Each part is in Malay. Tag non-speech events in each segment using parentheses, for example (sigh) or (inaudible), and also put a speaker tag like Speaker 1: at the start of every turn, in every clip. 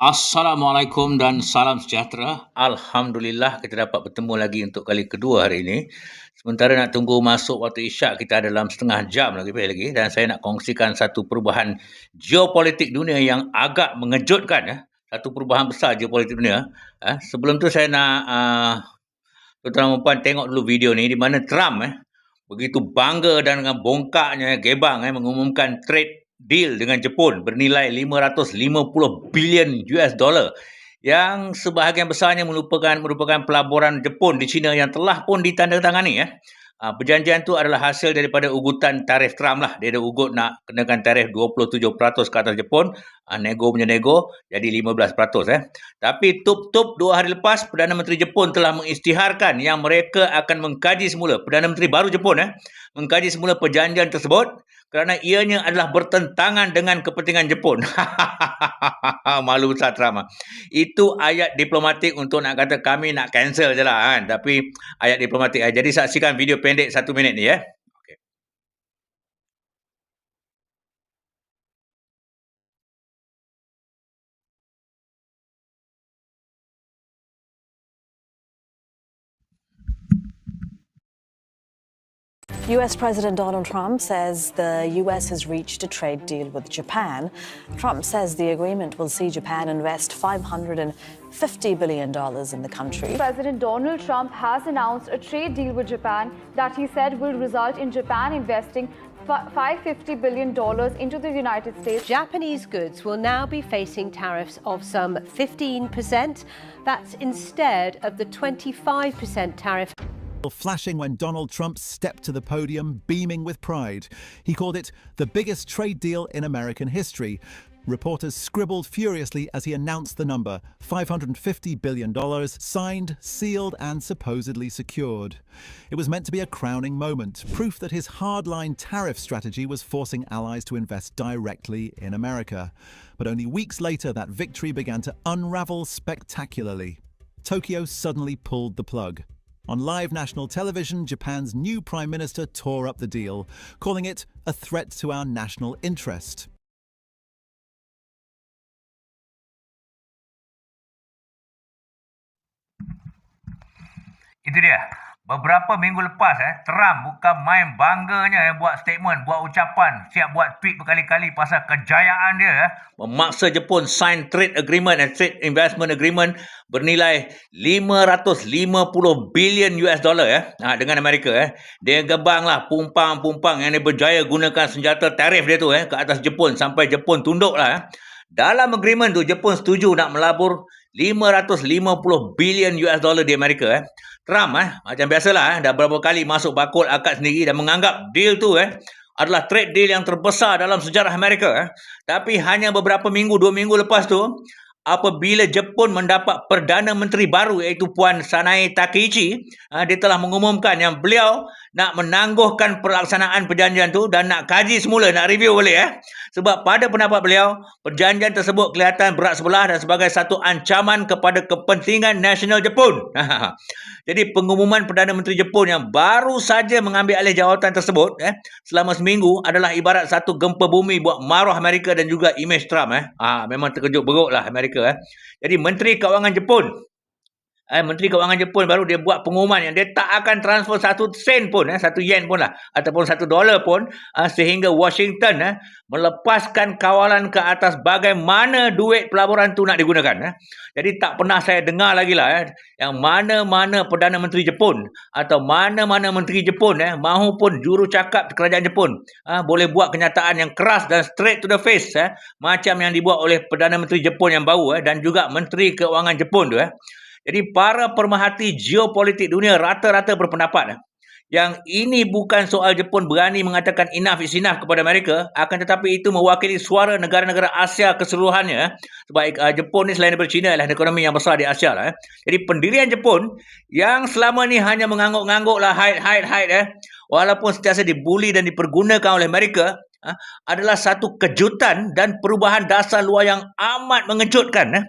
Speaker 1: Assalamualaikum dan salam sejahtera. Alhamdulillah kita dapat bertemu lagi untuk kali kedua hari ini. Sementara nak tunggu masuk waktu isyak kita ada dalam setengah jam lagi lagi dan saya nak kongsikan satu perubahan geopolitik dunia yang agak mengejutkan ya. Satu perubahan besar geopolitik dunia. Eh, sebelum tu saya nak uh, tuan-tuan puan tengok dulu video ni di mana Trump eh begitu bangga dan dengan bongkaknya gebang eh mengumumkan trade deal dengan Jepun bernilai 550 bilion US dollar yang sebahagian besarnya merupakan merupakan pelaburan Jepun di China yang telah pun ditandatangani ya. Ha, perjanjian itu adalah hasil daripada ugutan tarif Trump lah. Dia ada ugut nak kenakan tarif 27% ke atas Jepun. Ha, nego punya nego jadi 15%. Eh. Tapi tup-tup dua hari lepas, Perdana Menteri Jepun telah mengisytiharkan yang mereka akan mengkaji semula. Perdana Menteri baru Jepun eh, mengkaji semula perjanjian tersebut kerana ianya adalah bertentangan dengan kepentingan Jepun. (laughs) Malu besar Trump. Itu ayat diplomatik untuk nak kata kami nak cancel je lah. Kan? Tapi ayat diplomatik. Jadi saksikan video pendek satu minit ni ya.
Speaker 2: US President Donald Trump says the US has reached a trade deal with Japan. Trump says the agreement will see Japan invest $550 billion in the country.
Speaker 3: President Donald Trump has announced a trade deal with Japan that he said will result in Japan investing $550 billion into the United States.
Speaker 4: Japanese goods will now be facing tariffs of some 15%. That's instead of the 25% tariff.
Speaker 5: Flashing when Donald Trump stepped to the podium, beaming with pride. He called it the biggest trade deal in American history. Reporters scribbled furiously as he announced the number $550 billion, signed, sealed, and supposedly secured. It was meant to be a crowning moment, proof that his hardline tariff strategy was forcing allies to invest directly in America. But only weeks later, that victory began to unravel spectacularly. Tokyo suddenly pulled the plug. On live national television, Japan's new prime minister tore up the deal, calling it a threat to our national interest.
Speaker 1: Dia. Beberapa minggu lepas eh, Trump bukan main bangganya eh, buat statement, buat ucapan, siap buat tweet berkali-kali pasal kejayaan dia eh, memaksa Jepun sign trade agreement and trade investment agreement bernilai 550 bilion US dollar eh, ha, dengan Amerika. Eh. Dia gebang lah pumpang-pumpang yang dia berjaya gunakan senjata tarif dia tu eh, ke atas Jepun sampai Jepun tunduk lah. Eh. Dalam agreement tu, Jepun setuju nak melabur 550 bilion US dollar di Amerika. Eh. Trump eh macam biasalah eh dah berapa kali masuk bakul akad sendiri dan menganggap deal tu eh adalah trade deal yang terbesar dalam sejarah Amerika eh. Tapi hanya beberapa minggu, dua minggu lepas tu, apabila Jepun mendapat Perdana Menteri baru iaitu Puan Sanae Takeichi, uh, dia telah mengumumkan yang beliau nak menangguhkan pelaksanaan perjanjian tu dan nak kaji semula, nak review balik. Eh. Sebab pada pendapat beliau, perjanjian tersebut kelihatan berat sebelah dan sebagai satu ancaman kepada kepentingan nasional Jepun. (laughs) Jadi pengumuman Perdana Menteri Jepun yang baru saja mengambil alih jawatan tersebut eh, selama seminggu adalah ibarat satu gempa bumi buat maruah Amerika dan juga image Trump. Eh. Ha, memang terkejut beruk lah. Amerika. Eh. Jadi Menteri Kewangan Jepun, eh, Menteri Kewangan Jepun baru dia buat pengumuman yang dia tak akan transfer satu sen pun, eh, satu yen pun lah, ataupun satu dolar pun, eh, sehingga Washington eh, melepaskan kawalan ke atas bagaimana duit pelaburan tu nak digunakan. Eh. Jadi tak pernah saya dengar lagi lah, eh, yang mana-mana Perdana Menteri Jepun atau mana-mana Menteri Jepun eh, mahupun juru cakap kerajaan Jepun eh, boleh buat kenyataan yang keras dan straight to the face eh, macam yang dibuat oleh Perdana Menteri Jepun yang baru eh, dan juga Menteri Keuangan Jepun tu. Eh. Jadi para pemerhati geopolitik dunia rata-rata berpendapat yang ini bukan soal Jepun berani mengatakan enough is enough kepada Amerika akan tetapi itu mewakili suara negara-negara Asia keseluruhannya sebab uh, Jepun ni selain daripada China adalah ekonomi yang besar di Asia lah. Eh. Jadi pendirian Jepun yang selama ni hanya mengangguk-ngangguk lah hide hide hide eh walaupun sentiasa dibuli dan dipergunakan oleh Amerika eh, adalah satu kejutan dan perubahan dasar luar yang amat mengejutkan eh.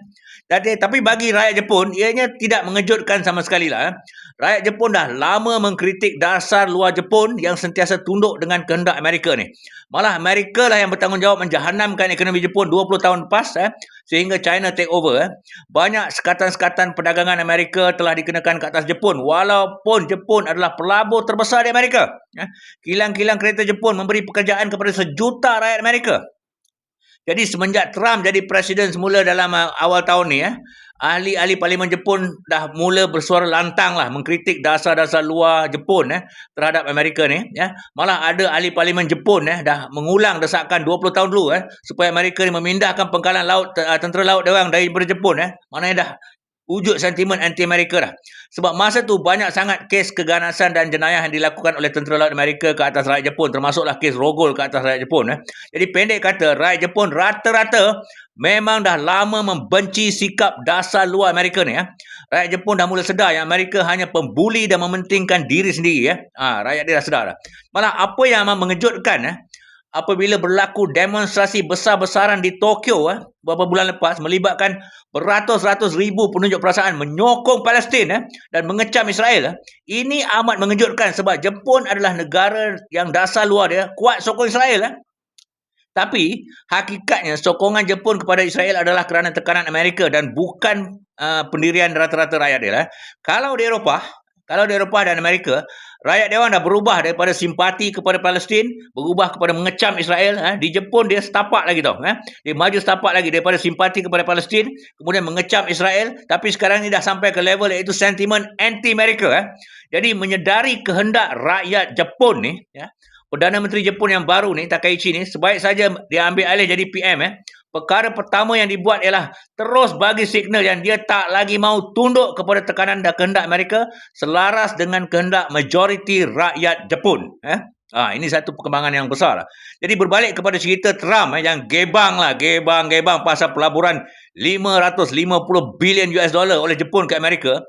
Speaker 1: Jadi, tapi bagi rakyat Jepun, ianya tidak mengejutkan sama sekali lah. Eh. Rakyat Jepun dah lama mengkritik dasar luar Jepun yang sentiasa tunduk dengan kehendak Amerika ni. Malah Amerika lah yang bertanggungjawab menjahanamkan ekonomi Jepun 20 tahun lepas. Eh, sehingga China take over eh, banyak sekatan-sekatan perdagangan Amerika telah dikenakan ke atas Jepun walaupun Jepun adalah pelabur terbesar di Amerika eh. kilang-kilang kereta Jepun memberi pekerjaan kepada sejuta rakyat Amerika jadi semenjak Trump jadi presiden semula dalam uh, awal tahun ni eh, ahli-ahli parlimen Jepun dah mula bersuara lantang lah mengkritik dasar-dasar luar Jepun eh, terhadap Amerika ni. Ya. Malah ada ahli parlimen Jepun eh, dah mengulang desakan 20 tahun dulu eh, supaya Amerika ni memindahkan pengkalan laut tentera laut dia orang dari Jepun. Eh. Maknanya dah wujud sentimen anti-Amerika dah. Sebab masa tu banyak sangat kes keganasan dan jenayah yang dilakukan oleh tentera laut Amerika ke atas rakyat Jepun. Termasuklah kes rogol ke atas rakyat Jepun. Eh. Jadi pendek kata, rakyat Jepun rata-rata memang dah lama membenci sikap dasar luar Amerika ni. Eh. Rakyat Jepun dah mula sedar yang Amerika hanya pembuli dan mementingkan diri sendiri. Eh. Ha, rakyat dia dah sedar dah. Malah apa yang mengejutkan eh, apabila berlaku demonstrasi besar-besaran di Tokyo eh, beberapa bulan lepas melibatkan beratus-ratus ribu penunjuk perasaan menyokong Palestin eh, dan mengecam Israel. Eh. Ini amat mengejutkan sebab Jepun adalah negara yang dasar luar dia kuat sokong Israel. Eh. Tapi hakikatnya sokongan Jepun kepada Israel adalah kerana tekanan Amerika dan bukan uh, pendirian rata-rata rakyat dia. Eh. Kalau di Eropah, kalau di Eropah dan Amerika, rakyat orang dah berubah daripada simpati kepada Palestin, berubah kepada mengecam Israel. Eh. Di Jepun dia setapak lagi tau. Eh. Dia maju setapak lagi daripada simpati kepada Palestin, kemudian mengecam Israel. Tapi sekarang ni dah sampai ke level iaitu sentimen anti-Amerika. Eh. Jadi menyedari kehendak rakyat Jepun ni, ya, Perdana Menteri Jepun yang baru ni, Takaichi ni, sebaik saja dia ambil alih jadi PM. Eh. Perkara pertama yang dibuat ialah terus bagi signal yang dia tak lagi mau tunduk kepada tekanan dan kehendak Amerika selaras dengan kehendak majoriti rakyat Jepun. Eh? Ha, ini satu perkembangan yang besar. Lah. Jadi berbalik kepada cerita Trump eh, yang gebang lah, gebang, gebang pasal pelaburan 550 bilion US dollar oleh Jepun ke Amerika.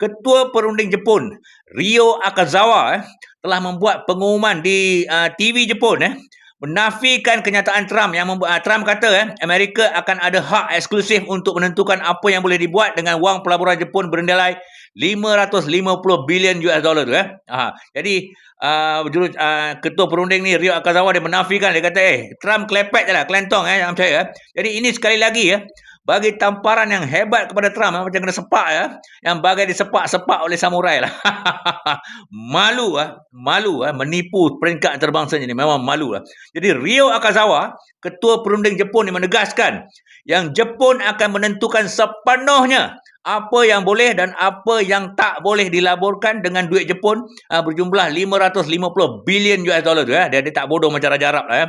Speaker 1: Ketua Perunding Jepun, Rio Akazawa, eh, telah membuat pengumuman di uh, TV Jepun eh, menafikan kenyataan Trump yang membuat uh, Trump kata eh Amerika akan ada hak eksklusif untuk menentukan apa yang boleh dibuat dengan wang pelaburan Jepun bernilai 550 bilion US dollar tu eh. Ha, jadi uh, jurus, uh, ketua perunding ni Rio Akazawa dia menafikan dia kata eh Trump klepek je lah kelentong eh jangan percaya eh. Jadi ini sekali lagi eh bagi tamparan yang hebat kepada Trump eh, macam kena sepak ya. Yang bagai disepak-sepak oleh samurai lah. (laughs) Malu ah malu ah menipu peringkat antarabangsa ni. Memang malu lah jadi Rio Akazawa ketua perunding Jepun ni menegaskan yang Jepun akan menentukan sepenuhnya apa yang boleh dan apa yang tak boleh dilaburkan dengan duit Jepun uh, berjumlah 550 bilion US dollar tu ya. Dia, dia tak bodoh macam Raja Arab lah ya.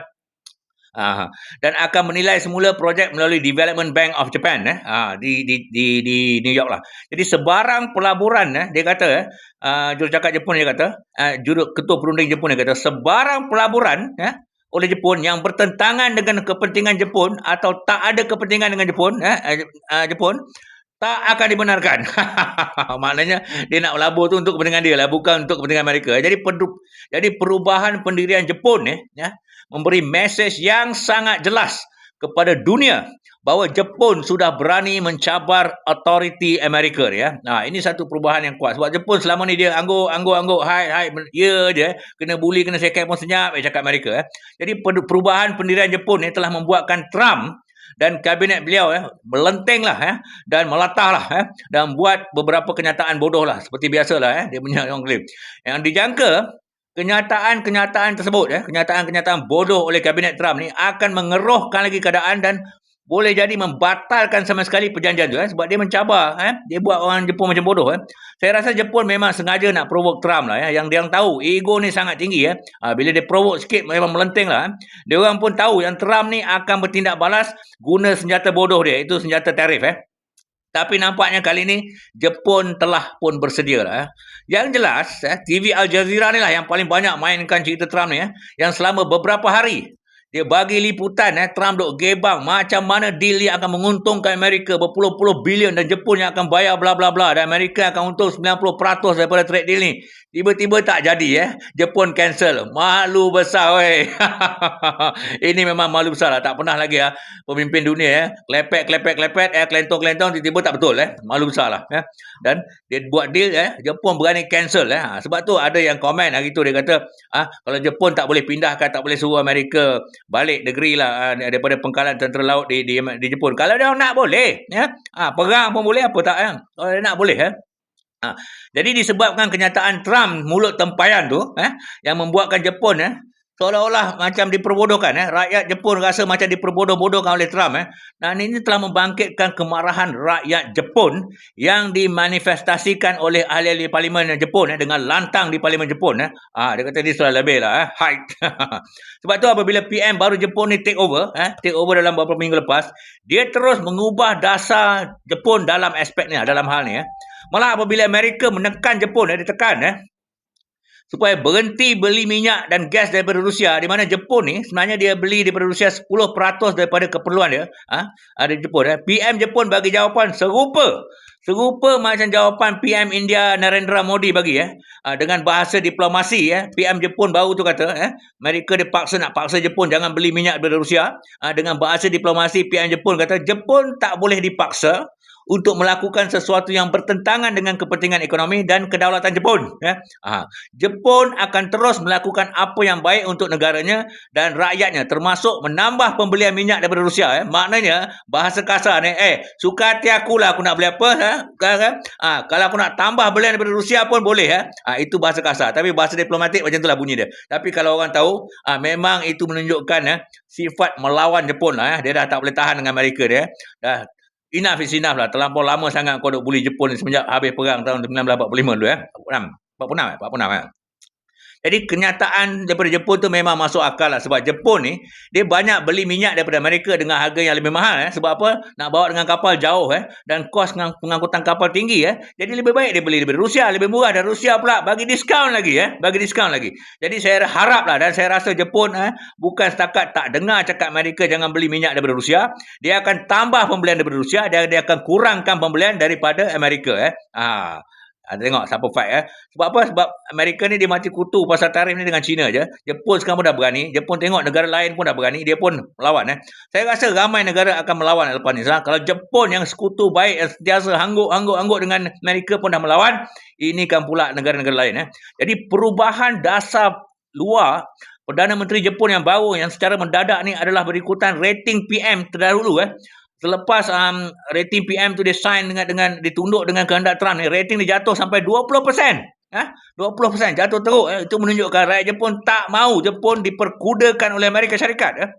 Speaker 1: Uh, dan akan menilai semula projek melalui Development Bank of Japan eh, uh, di, di, di, di New York lah. Jadi sebarang pelaburan eh, dia kata, eh, uh, jurucakap Jepun dia kata, uh, juru, ketua perunding Jepun dia kata, sebarang pelaburan eh, oleh Jepun yang bertentangan dengan kepentingan Jepun atau tak ada kepentingan dengan Jepun, eh, uh, Jepun, tak akan dibenarkan. (laughs) Maknanya dia nak melabur tu untuk kepentingan dia lah, bukan untuk kepentingan mereka. Jadi jadi perubahan pendirian Jepun eh, ya, memberi mesej yang sangat jelas kepada dunia bahawa Jepun sudah berani mencabar autoriti Amerika ya. Nah, ini satu perubahan yang kuat. Sebab Jepun selama ni dia angguk angguk angguk hai hai ya je kena bully kena sekek pun senyap eh, cakap Amerika ya. Jadi perubahan pendirian Jepun ni telah membuatkan Trump dan kabinet beliau eh, melentenglah eh, dan melatahlah eh, dan buat beberapa kenyataan bodoh lah seperti biasalah eh, dia punya orang. Yang dijangka kenyataan-kenyataan tersebut, ya, kenyataan-kenyataan bodoh oleh Kabinet Trump ni akan mengerohkan lagi keadaan dan boleh jadi membatalkan sama sekali perjanjian tu eh, sebab dia mencabar eh, dia buat orang Jepun macam bodoh eh. saya rasa Jepun memang sengaja nak provoke Trump lah eh. yang dia tahu ego ni sangat tinggi eh. ha, bila dia provoke sikit memang melenteng lah eh. dia orang pun tahu yang Trump ni akan bertindak balas guna senjata bodoh dia itu senjata tarif eh. Tapi nampaknya kali ini Jepun telah pun bersedia lah. Eh. Yang jelas, eh, TV Al Jazeera ni lah yang paling banyak mainkan cerita Trump ni. Eh, yang selama beberapa hari dia bagi liputan eh, Trump duk gebang macam mana deal dia akan menguntungkan Amerika berpuluh-puluh bilion dan Jepun yang akan bayar bla bla bla dan Amerika akan untung 90% daripada trade deal ni. Tiba-tiba tak jadi eh. Jepun cancel. Malu besar weh. (laughs) Ini memang malu besar lah. Tak pernah lagi ya pemimpin dunia eh. Klepek, klepek, klepek. Eh, kelentong-kelentong. Tiba-tiba tak betul eh. Malu besar lah. Eh. Dan dia buat deal eh. Jepun berani cancel eh. Ha, sebab tu ada yang komen hari tu dia kata ah, kalau Jepun tak boleh pindahkan, tak boleh suruh Amerika balik negeri lah uh, daripada pengkalan tentera laut di, di di Jepun. Kalau dia nak boleh ya. Ha, perang pun boleh apa tak ya. Kalau dia nak boleh ya. Ha, jadi disebabkan kenyataan Trump mulut tempayan tu eh, yang membuatkan Jepun eh, seolah-olah macam diperbodohkan eh. rakyat Jepun rasa macam diperbodoh-bodohkan oleh Trump eh. dan ini telah membangkitkan kemarahan rakyat Jepun yang dimanifestasikan oleh ahli-ahli parlimen Jepun eh, dengan lantang di parlimen Jepun eh. ah dia kata dia sudah lebih lah eh. (laughs) height (laughs) sebab tu apabila PM baru Jepun ni take over eh, take over dalam beberapa minggu lepas dia terus mengubah dasar Jepun dalam aspek ni dalam hal ni eh. malah apabila Amerika menekan Jepun eh, dia tekan eh, supaya berhenti beli minyak dan gas daripada Rusia. Di mana Jepun ni sebenarnya dia beli daripada Rusia 10% daripada keperluan dia. Ha? ada Jepun eh? PM Jepun bagi jawapan serupa. Serupa macam jawapan PM India Narendra Modi bagi eh? Ha, dengan bahasa diplomasi eh? PM Jepun baru tu kata eh? Amerika dia paksa nak paksa Jepun jangan beli minyak daripada Rusia. Ha, dengan bahasa diplomasi PM Jepun kata Jepun tak boleh dipaksa untuk melakukan sesuatu yang bertentangan dengan kepentingan ekonomi dan kedaulatan Jepun. Ya. Ha. Jepun akan terus melakukan apa yang baik untuk negaranya dan rakyatnya termasuk menambah pembelian minyak daripada Rusia. Ya. Maknanya bahasa kasar ni, eh suka hati aku lah aku nak beli apa. Ya. Kan? Ha. Kalau aku nak tambah belian daripada Rusia pun boleh. Ya. Ha. Itu bahasa kasar. Tapi bahasa diplomatik macam itulah bunyi dia. Tapi kalau orang tahu, ha, memang itu menunjukkan ya, sifat melawan Jepun lah. Ya. Dia dah tak boleh tahan dengan Amerika dia. Dah enough is enough lah. Terlampau lama sangat kau duk bully Jepun semenjak habis perang tahun 1945 dulu eh. 46. 46 eh? 46 eh? Jadi kenyataan daripada Jepun tu memang masuk akal lah. Sebab Jepun ni, dia banyak beli minyak daripada Amerika dengan harga yang lebih mahal. Eh. Sebab apa? Nak bawa dengan kapal jauh. Eh. Dan kos pengangkutan kapal tinggi. Eh. Jadi lebih baik dia beli daripada Rusia. Lebih murah. Dan Rusia pula bagi diskaun lagi. Eh. Bagi diskaun lagi. Jadi saya harap lah. Dan saya rasa Jepun eh, bukan setakat tak dengar cakap Amerika jangan beli minyak daripada Rusia. Dia akan tambah pembelian daripada Rusia. Dan dia akan kurangkan pembelian daripada Amerika. Eh. Ah. Ha, tengok siapa fight eh. Sebab apa? Sebab Amerika ni dia mati kutu pasal tarif ni dengan China je. Jepun sekarang pun dah berani. Jepun tengok negara lain pun dah berani. Dia pun melawan eh. Saya rasa ramai negara akan melawan lepas ni. Kalau Jepun yang sekutu baik yang sentiasa hangguk-hangguk-hangguk dengan Amerika pun dah melawan. Ini kan pula negara-negara lain eh. Jadi perubahan dasar luar Perdana Menteri Jepun yang baru yang secara mendadak ni adalah berikutan rating PM terdahulu eh selepas um, rating PM tu dia sign dengan dengan ditunduk dengan kehendak Trump ni rating dia jatuh sampai 20%. Ha? 20% jatuh teruk eh? itu menunjukkan rakyat Jepun tak mau Jepun diperkudakan oleh Amerika Syarikat eh?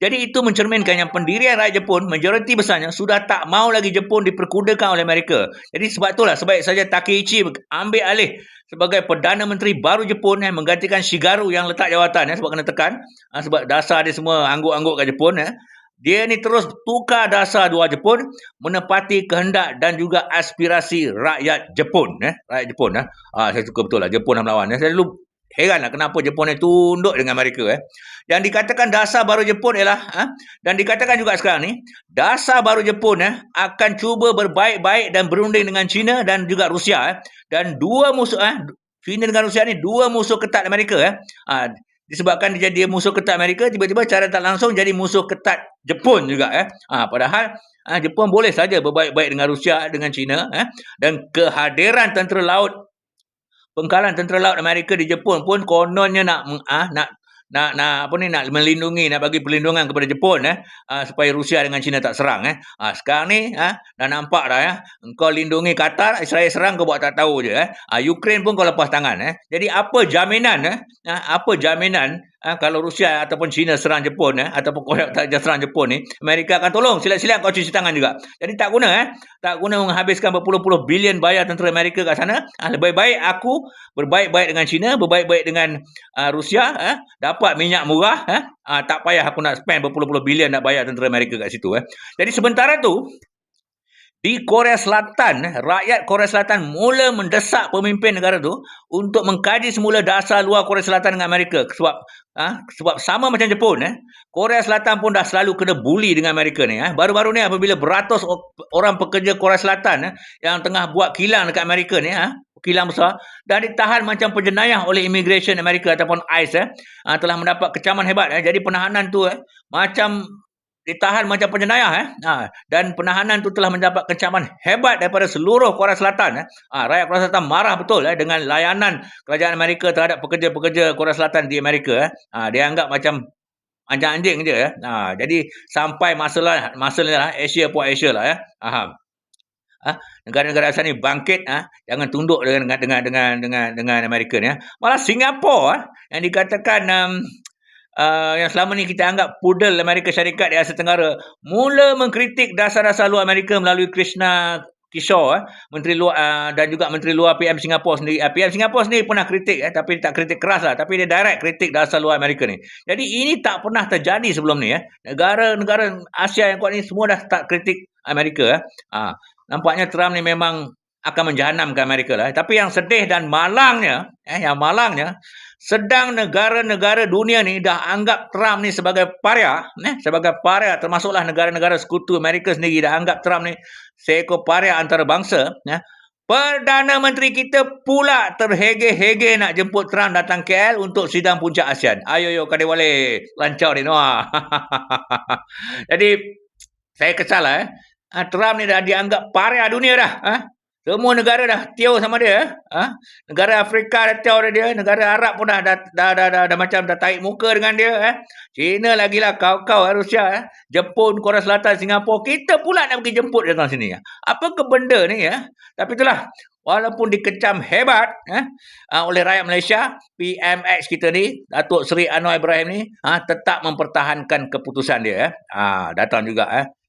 Speaker 1: Jadi itu mencerminkan yang pendirian rakyat Jepun majoriti besarnya sudah tak mau lagi Jepun diperkudakan oleh Amerika. Jadi sebab itulah sebaik saja Takeichi ambil alih sebagai Perdana Menteri baru Jepun yang menggantikan Shigeru yang letak jawatan ya, sebab kena tekan ha, sebab dasar dia semua angguk-angguk kat Jepun ya. Dia ni terus tukar dasar dua Jepun menepati kehendak dan juga aspirasi rakyat Jepun eh rakyat Jepun eh ah saya suka betul lah Jepun nak melawan eh. saya dulu heran lah kenapa Jepun ni tunduk dengan Amerika eh yang dikatakan dasar baru Jepun ialah eh? dan dikatakan juga sekarang ni dasar baru Jepun eh akan cuba berbaik-baik dan berunding dengan China dan juga Rusia eh dan dua musuh eh China dengan Rusia ni dua musuh ketat Amerika eh ah disebabkan dia jadi musuh ketat Amerika tiba-tiba cara tak langsung jadi musuh ketat Jepun juga eh. Ha, padahal ha, Jepun boleh saja berbaik-baik dengan Rusia dengan China eh. Dan kehadiran tentera laut pengkalan tentera laut Amerika di Jepun pun kononnya nak ah nak nak nak apa ni nak melindungi nak bagi perlindungan kepada Jepun eh uh, supaya Rusia dengan China tak serang eh. Uh, sekarang ni uh, dah nampak dah ya. Engkau lindungi Qatar Israel serang kau buat tak tahu je eh. Uh, Ukraine pun kau lepas tangan eh. Jadi apa jaminan eh? Uh, apa jaminan Ha, kalau Rusia ataupun China serang Jepun eh, ataupun Korea tak serang Jepun ni, Amerika akan tolong. Silat-silat kau cuci tangan juga. Jadi tak guna eh. Tak guna menghabiskan berpuluh-puluh bilion bayar tentera Amerika kat sana. Ha, lebih baik aku berbaik-baik dengan China, berbaik-baik dengan uh, Rusia. Eh, dapat minyak murah. Eh, uh, tak payah aku nak spend berpuluh-puluh bilion nak bayar tentera Amerika kat situ. Eh. Jadi sementara tu, di Korea Selatan, rakyat Korea Selatan mula mendesak pemimpin negara tu untuk mengkaji semula dasar luar Korea Selatan dengan Amerika. Sebab ha, sebab sama macam Jepun, eh, Korea Selatan pun dah selalu kena bully dengan Amerika ni. Eh. Baru-baru ni apabila beratus orang pekerja Korea Selatan eh, yang tengah buat kilang dekat Amerika ni, eh, kilang besar, dah ditahan macam penjenayah oleh immigration Amerika ataupun ICE, eh, telah mendapat kecaman hebat. Eh. Jadi penahanan tu eh, macam ditahan macam penjenayah eh. Ha, dan penahanan itu telah mendapat kecaman hebat daripada seluruh Korea Selatan eh. Ha, rakyat Korea Selatan marah betul eh dengan layanan kerajaan Amerika terhadap pekerja-pekerja Korea Selatan di Amerika eh. Ha, dia anggap macam anjing-anjing je ya. Ha, jadi sampai masalah masalah lah, Asia puas Asia lah. Faham? Ha, negara-negara asal ni bangkit ha, jangan tunduk dengan dengan dengan dengan dengan Amerika ni ya. Malah Singapura ha, yang dikatakan um, uh, yang selama ni kita anggap pudel Amerika Syarikat di Asia Tenggara mula mengkritik dasar-dasar luar Amerika melalui Krishna Kishore eh, menteri luar uh, dan juga menteri luar PM Singapura sendiri uh, PM Singapura sendiri pernah kritik eh, tapi tak kritik keras lah tapi dia direct kritik dasar luar Amerika ni jadi ini tak pernah terjadi sebelum ni eh. negara-negara Asia yang kuat ni semua dah tak kritik Amerika eh. uh, nampaknya Trump ni memang akan menjahanamkan Amerika lah eh. tapi yang sedih dan malangnya eh, yang malangnya sedang negara-negara dunia ni dah anggap Trump ni sebagai paria, eh, sebagai paria termasuklah negara-negara sekutu Amerika sendiri dah anggap Trump ni seekor paria antarabangsa, eh. Perdana Menteri kita pula terhege-hege nak jemput Trump datang KL untuk sidang puncak ASEAN. Ayo yo kadai wale, lancar ni Noah. (laughs) Jadi saya kesal lah eh. Ah, Trump ni dah dianggap paria dunia dah. Eh. Semua negara dah tiaw sama dia. Ha? Negara Afrika dah tiaw dia. Negara Arab pun dah, dah, dah, dah, dah, dah macam dah taik muka dengan dia. Eh? China lagi lah kau-kau eh, Rusia. Eh? Jepun, Korea Selatan, Singapura. Kita pula nak pergi jemput dia sini. Eh? Apa ke benda ni? Eh? Tapi itulah. Walaupun dikecam hebat eh, oleh rakyat Malaysia, PMX kita ni, Datuk Seri Anwar Ibrahim ni, ha, tetap mempertahankan keputusan dia. Eh. Ha, datang juga. Eh.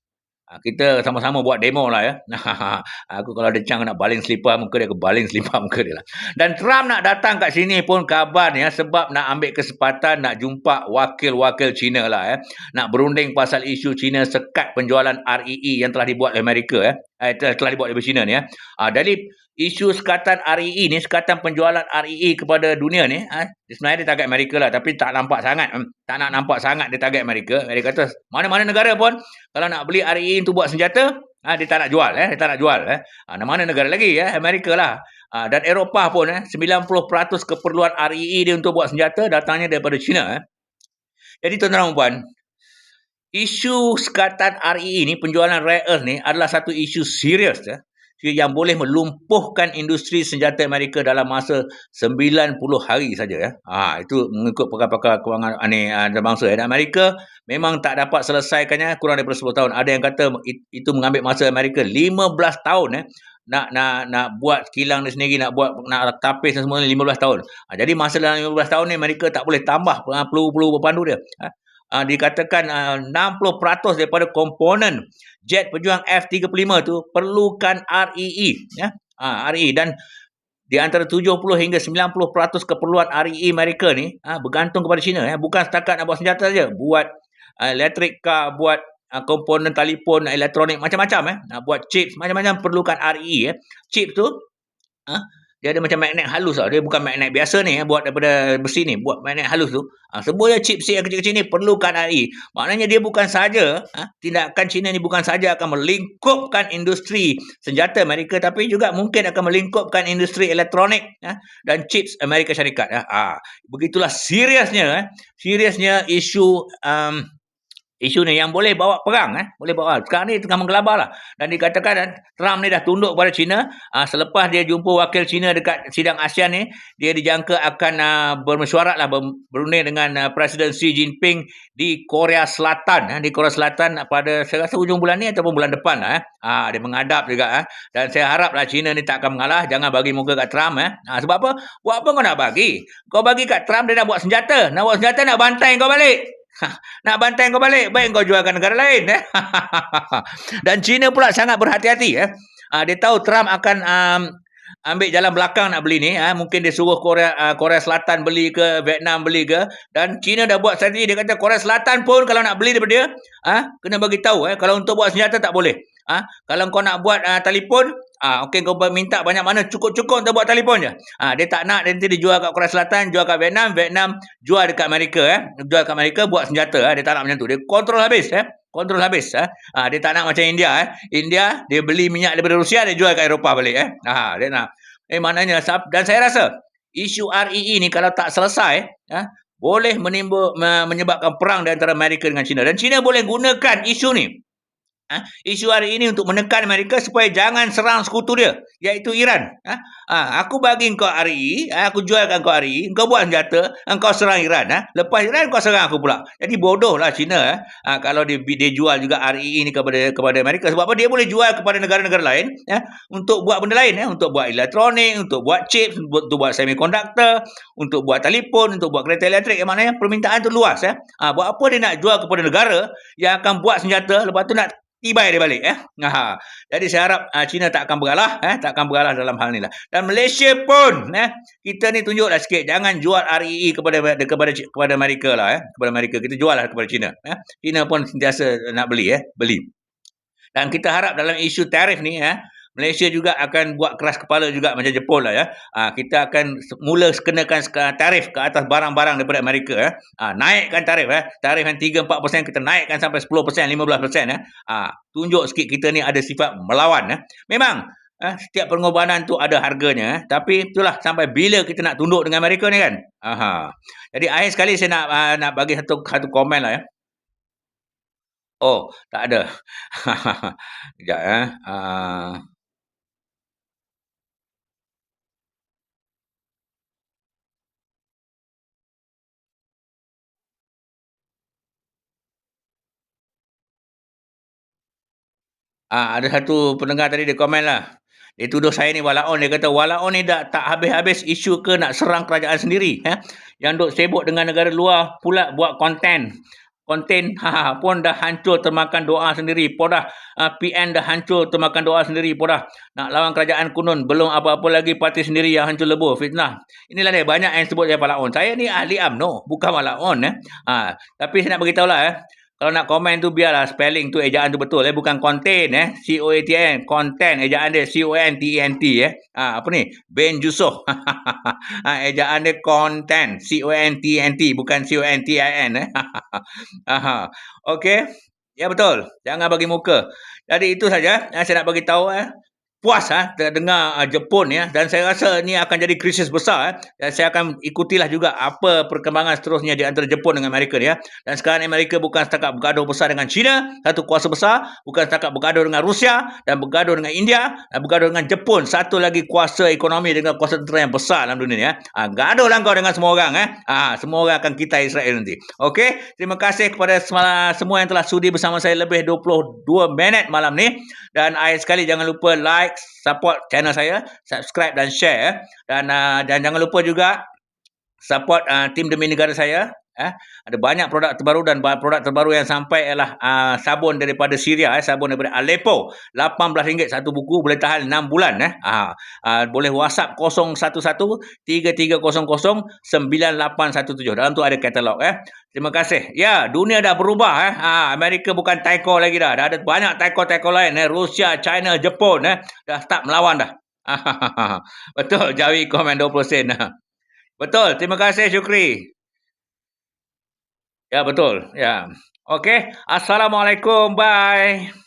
Speaker 1: Ha, kita sama-sama buat demo lah ya. (laughs) aku kalau ada cang nak baling selipar muka dia, aku baling selipar (laughs) muka dia lah. Dan Trump nak datang kat sini pun kabar ya sebab nak ambil kesempatan nak jumpa wakil-wakil China lah ya. Nak berunding pasal isu China sekat penjualan REE yang telah dibuat oleh Amerika ya. Eh, telah dibuat oleh China ni ya. Ha, jadi isu sekatan REE ni, sekatan penjualan REE kepada dunia ni, ha, sebenarnya dia target Amerika lah. Tapi tak nampak sangat. Hmm, tak nak nampak sangat dia target Amerika. Dia kata, mana-mana negara pun, kalau nak beli REE untuk buat senjata, ha, dia tak nak jual. Eh, dia tak nak jual. Eh. Ha, mana negara lagi? Eh, Amerika lah. Ha, dan Eropah pun, eh, 90% keperluan REE dia untuk buat senjata, datangnya daripada China. Eh. Jadi tuan-tuan dan puan, isu sekatan REE ni, penjualan rare earth ni adalah satu isu serius. Eh yang boleh melumpuhkan industri senjata Amerika dalam masa 90 hari saja ya. Ha itu mengikut pakar-pakar kewangan aneh antarabangsa ya. Dan Amerika memang tak dapat selesaikannya kurang daripada 10 tahun. Ada yang kata itu mengambil masa Amerika 15 tahun ya. Nak nak nak buat kilang dia sendiri nak buat nak tapis dan semua 15 tahun. Ha, jadi masa dalam 15 tahun ni Amerika tak boleh tambah peluru-peluru berpandu dia. Ha, uh, dikatakan uh, 60% daripada komponen jet pejuang F-35 tu perlukan REE ya. Uh, REE dan di antara 70 hingga 90% keperluan REE mereka ni uh, bergantung kepada China ya. Bukan setakat nak buat senjata saja. Buat uh, elektrik car buat uh, komponen telefon elektronik macam-macam eh nak buat chips macam-macam perlukan REE ya. Chip tu uh, dia ada macam magnet halus tau. Dia bukan magnet biasa ni, eh, buat daripada besi ni. Buat magnet halus tu. Ha, semuanya chipset yang kecil-kecil ni perlukan RE. Maknanya dia bukan saja, ha, tindakan China ni bukan saja akan melingkupkan industri senjata Amerika, tapi juga mungkin akan melingkupkan industri elektronik ha, dan chips Amerika Syarikat. Ha. Ha, begitulah seriusnya, eh, seriusnya isu um, isu ni yang boleh bawa perang eh. Boleh bawa. Sekarang ni tengah menggelabar lah. Dan dikatakan Trump ni dah tunduk pada China. Uh, selepas dia jumpa wakil China dekat sidang ASEAN ni dia dijangka akan uh, bermesyuarat lah berunding dengan uh, Presiden Xi Jinping di Korea Selatan eh, di Korea Selatan pada saya rasa hujung bulan ni ataupun bulan depan lah eh. uh, dia menghadap juga eh. dan saya harap lah China ni tak akan mengalah. Jangan bagi muka kat Trump eh. uh, sebab apa? Buat apa kau nak bagi? Kau bagi kat Trump dia nak buat senjata. Nak buat senjata nak bantai kau balik Ha, nak bantai kau balik, baik kau jualkan negara lain. Eh? (laughs) Dan China pula sangat berhati-hati. Eh? Ha, dia tahu Trump akan um, ambil jalan belakang nak beli ni. Ha? Mungkin dia suruh Korea, uh, Korea Selatan beli ke, Vietnam beli ke. Dan China dah buat strategi. Dia kata Korea Selatan pun kalau nak beli daripada dia, ha? kena bagi tahu. Eh? Kalau untuk buat senjata tak boleh. Ha? Kalau kau nak buat uh, telefon, Ah, okey kau minta banyak mana cukup-cukup untuk buat telefon je. Ah, dia tak nak nanti dia jual kat Korea Selatan, jual kat Vietnam, Vietnam jual dekat Amerika eh. Jual kat Amerika buat senjata eh. Dia tak nak macam tu. Dia kontrol habis eh. Kontrol habis eh. Ah, dia tak nak macam India eh. India dia beli minyak daripada Rusia dia jual kat Eropah balik eh. Ah, dia nak. Eh maknanya dan saya rasa isu REE ni kalau tak selesai eh, boleh menimbul menyebabkan perang di antara Amerika dengan China dan China boleh gunakan isu ni Ha? Isu hari ini untuk menekan Amerika supaya jangan serang sekutu dia, iaitu Iran. Ha? Ha, aku bagi kau RE, ha? aku jualkan kau RE, kau buat senjata, kau serang Iran. Ha? Lepas Iran, kau serang aku pula. Jadi bodoh lah China. Ha? Ha, kalau dia, dia jual juga RE ini kepada kepada Amerika. Sebab apa? Dia boleh jual kepada negara-negara lain ha? untuk buat benda lain. Ha? Untuk buat elektronik, untuk buat chips, untuk buat semiconductor, untuk buat telefon, untuk buat kereta elektrik. Yang maknanya permintaan tu luas. Ha? Ha, buat apa dia nak jual kepada negara yang akan buat senjata, lepas tu nak tibai dia balik eh. Ha. Jadi saya harap uh, China tak akan bergalah eh, tak akan bergalah dalam hal ni lah. Dan Malaysia pun eh kita ni tunjuklah sikit jangan jual REE kepada kepada kepada Amerika lah eh, kepada Amerika. Kita jual lah kepada China eh. China pun sentiasa nak beli eh, beli. Dan kita harap dalam isu tarif ni eh Malaysia juga akan buat keras kepala juga macam Jepun lah ya. Ha, kita akan mula kenakan tarif ke atas barang-barang daripada Amerika ya. Ha, naikkan tarif ya. Tarif yang 3-4% kita naikkan sampai 10%, 15% ya. Ha, tunjuk sikit kita ni ada sifat melawan ya. Memang Ha, setiap pengorbanan tu ada harganya. Eh. Tapi itulah sampai bila kita nak tunduk dengan Amerika ni kan. Aha. Jadi akhir sekali saya nak uh, nak bagi satu satu komen lah ya. Oh, tak ada. (laughs) Sekejap ya. Uh, Ah, ada satu pendengar tadi dia komen lah. Dia tuduh saya ni walaon. Dia kata walaon ni dah tak habis-habis isu ke nak serang kerajaan sendiri. Eh? Yang duk sibuk dengan negara luar pula buat konten. Konten (laughs) ha, pun dah hancur termakan doa sendiri. Pun dah uh, ah, PN dah hancur termakan doa sendiri. Pun dah nak lawan kerajaan kunun. Belum apa-apa lagi parti sendiri yang hancur lebur. Fitnah. Inilah dia banyak yang sebut saya walaon. Saya ni ahli UMNO. Bukan walaon. Eh? Ha, tapi saya nak beritahu lah. Eh? Kalau nak komen tu biarlah spelling tu ejaan tu betul eh. Bukan contain eh. C O A T N content ejaan dia C O N T E N T eh. Ha, apa ni? Ben Jusoh (laughs) ha, ejaan dia content C O N T E N T bukan C O N T I N eh. (laughs) Ha, okey? Ya betul. Jangan bagi muka. Jadi itu saja yang saya nak bagi tahu eh puas ha, terdengar uh, Jepun ya. Dan saya rasa ini akan jadi krisis besar eh. dan saya akan ikutilah juga apa perkembangan seterusnya di antara Jepun dengan Amerika ya. Dan sekarang Amerika bukan setakat bergaduh besar dengan China satu kuasa besar bukan setakat bergaduh dengan Rusia dan bergaduh dengan India dan bergaduh dengan Jepun. Satu lagi kuasa ekonomi dengan kuasa tentera yang besar dalam dunia ya. Ha, gaduh lah kau dengan semua orang eh. Ha, semua orang akan kita Israel nanti. Okey terima kasih kepada semua yang telah sudi bersama saya lebih 22 minit malam ni. Dan akhir sekali jangan lupa like like, support channel saya, subscribe dan share. Dan uh, dan jangan lupa juga support uh, tim demi negara saya. Eh, ada banyak produk terbaru dan produk terbaru yang sampai ialah uh, sabun daripada Syria, eh, sabun daripada Aleppo. RM18 satu buku, boleh tahan 6 bulan. Eh. Uh, uh, boleh WhatsApp 011-3300-9817. Dalam tu ada katalog. Eh. Terima kasih. Ya, dunia dah berubah. Eh. Uh, Amerika bukan taiko lagi dah. Dah ada banyak taiko-taiko lain. Eh. Rusia, China, Jepun. Eh. Dah start melawan dah. (laughs) Betul, Jawi komen 20 sen. (laughs) Betul, terima kasih Syukri. Ya betul. Ya. Okey. Assalamualaikum. Bye.